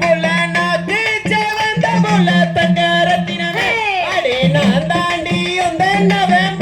புல நாக்கு செவந்த புல தங்க ரத்தினமே. அடே நான் தாண்டி உந்தன்னவன்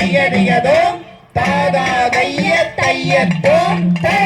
திகதிகதோம் தாதா தைய தையத்தோம் தை